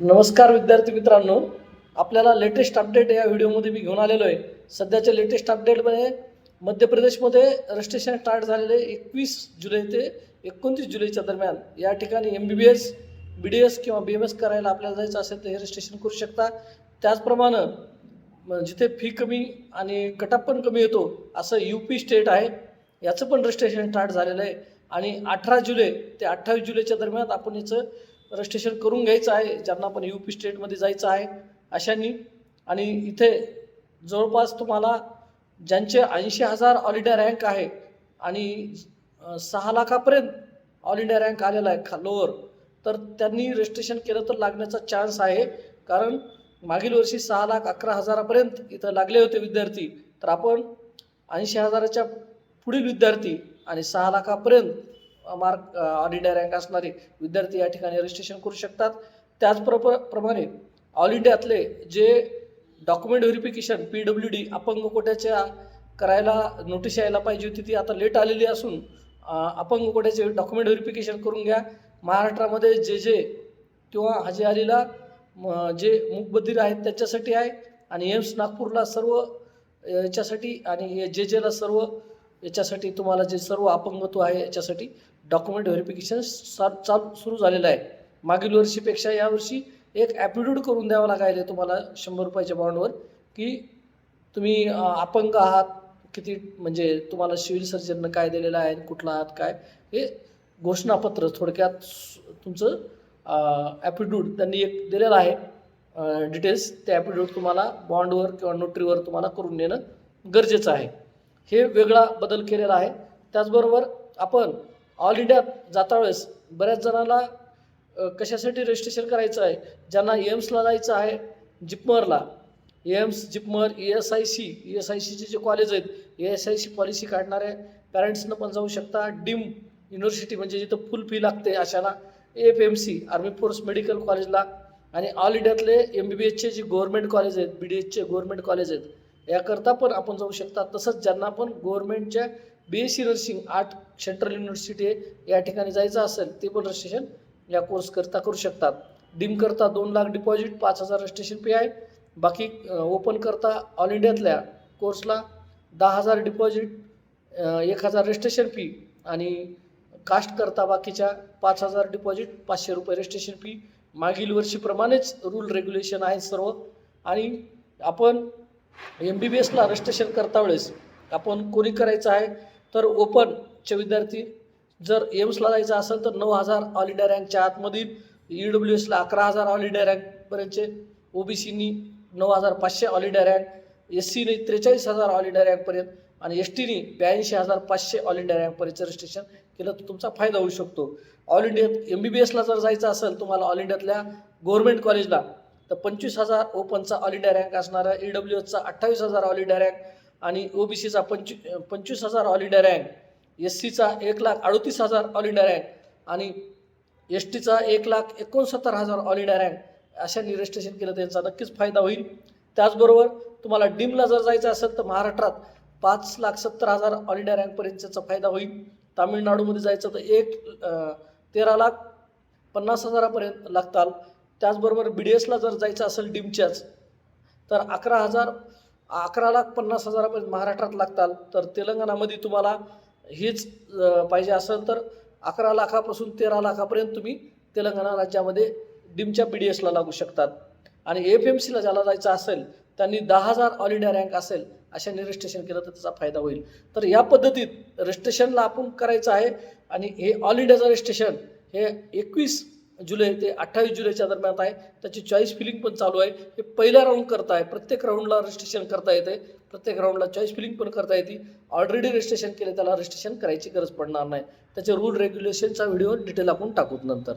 नमस्कार विद्यार्थी मित्रांनो. आपल्याला लेटेस्ट अपडेट या व्हिडिओमध्ये मी घेऊन आलेलो आहे. सध्याच्या लेटेस्ट अपडेटमध्ये मध्य प्रदेशमध्ये रजिस्ट्रेशन स्टार्ट झालेले एकवीस जुलै ते एकोणतीस जुलैच्या दरम्यान. या ठिकाणी M B B S B D S किंवा बी एम एस करायला आपल्याला जायचं असेल तर हे रजिस्ट्रेशन करू शकता. त्याचप्रमाणे जिथे फी कमी आणि कटअप पण कमी येतो असं यू पी स्टेट आहे. याचं पण रजिस्ट्रेशन स्टार्ट झालेलं आहे. आणि अठरा जुलै ते अठ्ठावीस जुलैच्या दरम्यान आपण याचं रजिस्ट्रेशन करून घ्यायचं आहे ज्यांना पण यू पी स्टेटमध्ये जायचं आहे अशांनी. आणि इथे जवळपास तुम्हाला ज्यांचे ऐंशी हजार ऑल इंडिया रँक आहे आणि सहा लाखापर्यंत ऑल इंडिया रँक आलेला आहे खा लोअर तर त्यांनी रजिस्ट्रेशन केलं तर लागण्याचा चान्स आहे. कारण मागील वर्षी सहा लाख अकरा हजारापर्यंत इथं लागले होते विद्यार्थी. तर आपण ऐंशी हजाराच्या पुढील विद्यार्थी आणि सहा लाखापर्यंत मार्क ऑलिंडिया रँक असणारे विद्यार्थी या ठिकाणी रजिस्ट्रेशन करू शकतात. त्याचप्रप प्रमाणे ऑल इंडियातले जे document verification P W D अपंग कोट्याच्या करायला नोटीस यायला पाहिजे होती ती आता लेट आलेली असून अपंग कोट्याचे डॉक्युमेंट व्हेरिफिकेशन करून घ्या. महाराष्ट्रामध्ये जे जे किंवा हाजी अलीला म, जे मूकबधीर आहेत त्याच्यासाठी आहे. आणि एम्स नागपूरला सर्व याच्यासाठी आणि जे जेला सर्व याच्यासाठी तुम्हाला जे सर्व अपंगत्व आहे याच्यासाठी डॉक्युमेंट व्हेरिफिकेशन सा चालू सुरू झालेलं आहे. मागील वर्षीपेक्षा यावर्षी एक ॲपिट्यूड करून द्यावं लागायला तुम्हाला शंभर रुपयाच्या बॉन्डवर की तुम्ही अपंग आहात किती म्हणजे तुम्हाला सिव्हिल सर्जननं काय दिलेलं आहे कुठला आहात काय? हे घोषणापत्र थोडक्यात तुमचं ॲपिट्यूड त्यांनी एक दिलेलं आहे. डिटेल्स ते ॲपिट्यूड तुम्हाला बॉन्डवर किंवा नोटरीवर तुम्हाला करून देणं गरजेचं आहे. हे वेगळा बदल केलेला आहे. त्याचबरोबर आपण ऑल इंडियात जाता वेळेस बऱ्याच जणांना कशासाठी रजिस्ट्रेशन करायचं आहे? ज्यांना एम्सला जायचं आहे जिपमरला. AIIMS JIPMER E S I C E S I सीचे जे कॉलेज आहेत A S I C policy काढणाऱ्या पॅरेंट्सनं पण जाऊ शकता. डीम युनिव्हर्सिटी म्हणजे जिथं फुल फी लागते अशाला F M C army force medical कॉलेजला आणि ऑल इंडियातले एम बी बी एसचे जे गव्हर्मेंट कॉलेज आहेत बी डी एचचे गव्हर्मेंट कॉलेज आहेत याकरता पण आपण जाऊ शकता. तसंच ज्यांना पण गव्हर्नमेंटच्या B S C nursing art central university या ठिकाणी जायचं असेल ते पण रजिस्ट्रेशन या कोर्सकरता करू शकतात. डीमकरता दोन लाख डिपॉझिट पाच हजार रजिस्ट्रेशन फी आहे. बाकी ओपन करता ऑल इंडियातल्या कोर्सला दहा हजार डिपॉझिट एक हजार रजिस्ट्रेशन फी आणि कास्ट करता बाकीच्या पाच हजार डिपॉझिट पाचशे रुपये रजिस्ट्रेशन फी मागील वर्षीप्रमाणेच रूल रेग्युलेशन आहेत सर्व. आणि आपण एम बी बी एसला रजिस्ट्रेशन करता वेळेस आपण कोणी करायचं आहे तर ओपनचे विद्यार्थी जर एम्सला जायचं असेल तर नऊ हजार ऑल इंडिया रँकच्या आतमधील ई डब्ल्यू एसला अकरा हजार ऑल इंडिया रँकपर्यंतचे ओ बी सीनी नऊ हजार पाचशे ऑल इंडिया रँक एस सीने त्रेचाळीस हजार ऑल इंडिया रँकपर्यंत आणि एस टीने ब्याऐंशी हजार पाचशे ऑल इंडिया रँकपर्यंतचं रजिस्ट्रेशन केलं तर तुमचा फायदा होऊ शकतो. ऑल इंडियात एम बी बी एसला जर जायचं असेल तुम्हाला ऑल इंडियातल्या गव्हर्नमेंट कॉलेजला तर पंचवीस हजार ओपनचा ऑलिडा रँक असणारा ई डब्ल्यू एचचा अठ्ठावीस हजार ऑलिडा रँक आणि ओ बी सीचा पंचवी पंचवीस हजार ऑलिडा रँक एस सीचा एक लाख अडतीस हजार ऑलिडा रँक आणि एस टीचा एक लाख एकोणसत्तर हजार ऑलिडा रँक अशांनी रजिस्ट्रेशन केलं त्यांचा नक्कीच फायदा होईल. त्याचबरोबर तुम्हाला डीमला जर जायचं असेल तर महाराष्ट्रात पाच लाख सत्तर हजार ऑलिडा रँकपर्यंतचा फायदा होईल. तामिळनाडूमध्ये जायचं तर एक तेरा लाख पन्नास हजारापर्यंत लागताल. त्याचबरोबर बी डी एसला जर जायचं असेल डीमच्याच तर अकरा हजार अकरा लाख पन्नास हजारापर्यंत महाराष्ट्रात लागताल. तर तेलंगणामध्ये तुम्हाला हेच पाहिजे असेल तर अकरा लाखापासून तेरा लाखापर्यंत तुम्ही तेलंगणा राज्यामध्ये डीमच्या बी डी एसला लागू शकतात. आणि एफ एम सीला ज्याला जायचं असेल त्यांनी दहा हजार ऑल इंडिया रँक असेल अशाने रजिस्ट्रेशन केलं तर त्याचा फायदा होईल. तर या पद्धतीत रजिस्ट्रेशनला आपण करायचं आहे. आणि हे ऑल इंडियाचं रजिस्ट्रेशन हे एकवीस जुलै ते अठ्ठावीस जुलैच्या दरम्यान आहे. त्याची चॉईस फिलिंग पण चालू आहे. हे पहिल्या राऊंड करता आहे प्रत्येक राऊंडला रजिस्ट्रेशन करता येते. प्रत्येक राऊंडला चॉईस फिलिंग पण करता येते. ऑलरेडी रजिस्ट्रेशन केले त्याला रजिस्ट्रेशन करायची गरज पडणार नाही. त्याचे रूल रेग्युलेशनचा व्हिडिओ डिटेल आपण टाकूत नंतर.